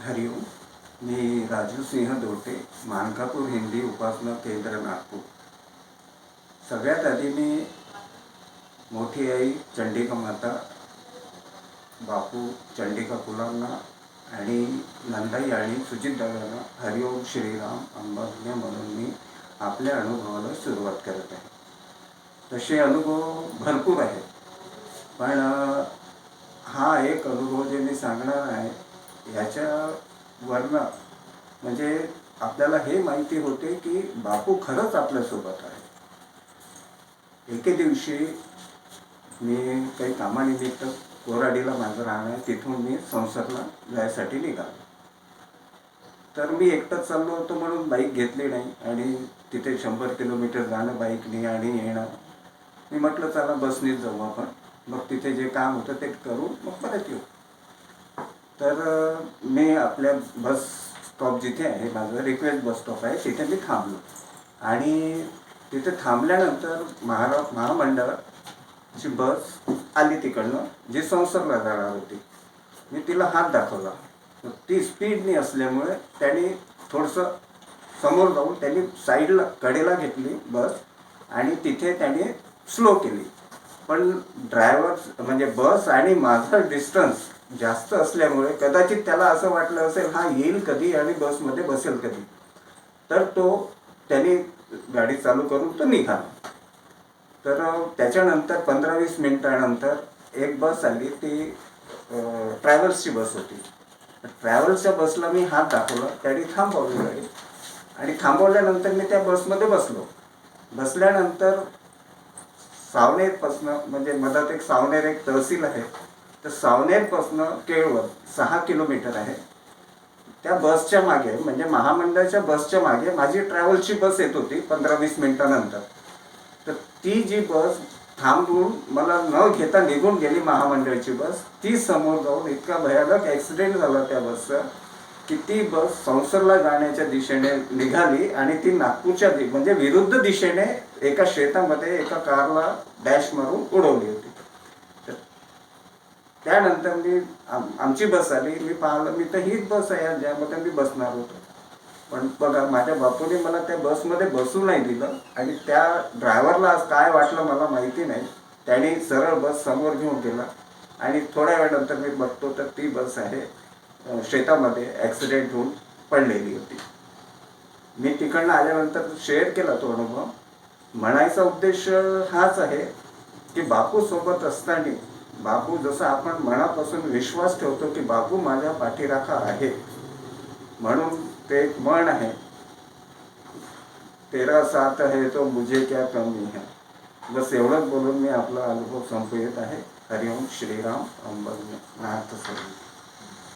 हरिओम मी राजू सिंह दोटे मानकापूर हिंदी उपासना केंद्र नागपूर. सगळ्यात आधी मी मोठी आई चंडिका माता बापू चंडिका कुलांना आणि नंदाई आणि सुजितदादांना हरिओम श्रीराम अंबाज्ञा म्हणून मी आपल्या अनुभवाला सुरुवात करत आहे. तसे अनुभव भरपूर आहेत. पण हा एक अनुभव जे मी सांगणार आहे ह्याच्यावरनं म्हणजे आपल्याला हे माहिती होते की बापू खरंच आपल्यासोबत आहे. एके दिवशी मी काही कामानिमित्त कोराडीला माझं राहणं आहे तिथून मी संसदला जायसाठी निघालो. तर मी एकटाच चाललो होतो म्हणून बाईक घेतली नाही आणि तिथे शंभर किलोमीटर जाणं बाईकने आणि येणं. मी म्हटलं चला बसनेच जाऊ आपण. मग तिथे जे काम होतं ते करू मग परत येऊ. तर मी आपल्या बस स्टॉप जिथे आहे माझं रिक्वेस्ट बस स्टॉप आहे तिथे मी थांबलो. आणि तिथे थांबल्यानंतर महारा महामंडळाची बस आली तिकडनं जी संसर्गला जाणार होती. मी तिला हात दाखवला. तर ती स्पीडनी असल्यामुळे त्यांनी थोडंसं समोर जाऊन त्यांनी साईडला कडेला घेतली बस आणि तिथे त्याने स्लो केली. पण ड्रायव्हर म्हणजे बस आणि माझं डिस्टन्स जास्त असल्यामुळे कदाचित त्याला असं वाटलं असेल हा येईल कधी आणि बसमध्ये बसेल कधी? तर तो त्याने गाडी चालू करून तो निघाला. तर त्याच्यानंतर पंधरा वीस मिनिटानंतर एक बस आली ती ट्रॅव्हल्सची बस होती. ट्रॅव्हल्सच्या बसला मी हात दाखवला त्याने थांबवली गाडी आणि थांबवल्यानंतर मी त्या बसमध्ये बसलो. बसल्यानंतर सावनेरपासनं म्हणजे मधात एक सावनेर एक तहसील आहे. तर सावनेरपासनं केळवर सहा किलोमीटर आहे. त्या बसच्या मागे म्हणजे महामंडळाच्या बसच्या मागे माझी ट्रॅव्हलची बस येत होती पंधरा वीस मिनिटानंतर. तर ती जी बस थांबून मला न घेता निघून गेली महामंडळाची बस ती समोर जाऊन इतका भयानक ॲक्सिडेंट झाला त्या बसचा. की ती बस संसरला जाण्याच्या दिशेने निघाली आणि ती नागपूरच्या दि म्हणजे विरुद्ध दिशेने एका शेतामध्ये एका कारला डॅश मारून उडवली होती. त्यानंतर मी आम- आमची बस आली. मी पाहिलं मी तर हीच बस आहे ज्यामध्ये मी बसणार होतो. पण बघा माझ्या बापूने मला त्या बसमध्ये बसू नाही दिलं आणि त्या ड्रायव्हरला आज काय वाटलं मला माहिती नाही. त्याने सरळ बस समोर घेऊन गेला आणि थोड्या वेळानंतर मी बघतो तर ती बस आहे. शेतामध्ये ॲक्सिडेंट होऊन पडलेली होती. मी तिकडनं आल्यानंतर शेअर केला तो अनुभव. म्हणायचा उद्देश हाच आहे की बापू सोबत असताना बापू जसं आपण मनापासून विश्वास ठेवतो की बापू माझ्या पाठीराखा आहे म्हणून ते एक म्हण आहे तेरा साथ आहे तो मुझे क्या कमी है. बस एवढंच बोलून मी आपला अनुभव संपवित आहे. हरिओम श्रीराम अंबल नाथ सर्व